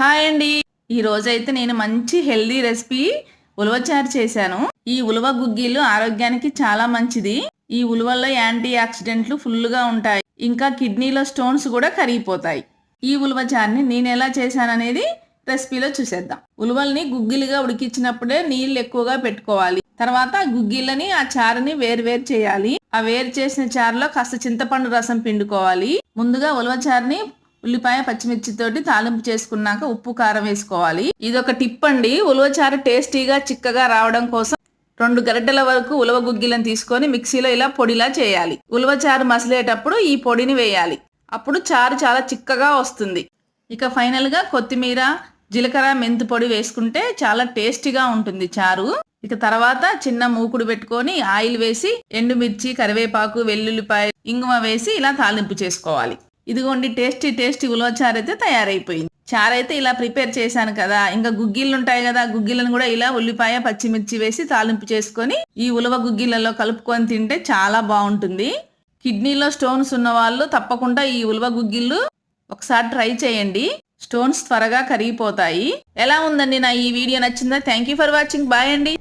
Hi అండి. ఈ రోజైతే నేను మంచి హెల్దీ రెసిపీ ఉలవచారు చేశాను. ఈ ఉలవ గుగ్గిలు ఆరోగ్యానికి చాలా మంచిది. ఈ ఉలవల్లో యాంటీ ఆక్సిడెంట్లు ఫుల్గా ఉంటాయి. ఇంకా కిడ్నీలో స్టోన్స్ కూడా కరిగిపోతాయి. ఈ ఉలవచారుని నేను ఎలా చేశాననేది రెసిపీలో చూసేద్దాం. ఉలవల్ని గుగ్గిలుగా ఉడికించినప్పుడే నీళ్ళు ఎక్కువగా పెట్టుకోవాలి. తర్వాత గుగ్గిళ్ళని ఆ చారుని వేరు వేరు చేయాలి. ఆ వేరు చేసిన చారులో కాస్త చింతపండు రసం పిండుకోవాలి. ముందుగా ఉలవచారుని ఉల్లిపాయ పచ్చిమిర్చితోటి తాలింపు చేసుకున్నాక ఉప్పు కారం వేసుకోవాలి. ఇది ఒక టిప్ అండి. ఉలవచారు టేస్టీగా చిక్కగా రావడం కోసం రెండు గరిటెల వరకు ఉలవ గుగ్గిలను తీసుకొని మిక్సీలో ఇలా పొడిలా చేయాలి. ఉలవచారు మసిలేటప్పుడు ఈ పొడిని వేయాలి. అప్పుడు చారు చాలా చిక్కగా వస్తుంది. ఇక ఫైనల్గా కొత్తిమీర జీలకర్ర మెంతు పొడి వేసుకుంటే చాలా టేస్టీగా ఉంటుంది చారు. ఇక తర్వాత చిన్న మూకుడు పెట్టుకొని ఆయిల్ వేసి ఎండుమిర్చి కరివేపాకు వెల్లుల్లిపాయ ఇంగువ వేసి ఇలా తాలింపు చేసుకోవాలి. ఇదిగోండి టేస్టీ టేస్టీ ఉలవ చారు అయితే తయారైపోయింది. చారు అయితే ఇలా ప్రిపేర్ చేశాను కదా ఇంకా గుగ్గిళ్ళు ఉంటాయి కదా గుగ్గిళ్ళను కూడా ఇలా ఉల్లిపాయ పచ్చిమిర్చి వేసి తాలింపు చేసుకొని ఈ ఉలవ గుగ్గిళ్ళలో కలుపుకొని తింటే చాలా బాగుంటుంది. కిడ్నీలో స్టోన్స్ ఉన్న వాళ్ళు తప్పకుండా ఈ ఉలవ గుగ్గిళ్ళు ఒకసారి ట్రై చేయండి. స్టోన్స్ త్వరగా కరిగిపోతాయి. ఎలా ఉందండి నా ఈ వీడియో నచ్చిందా? Thank you for watching. Bye అండి.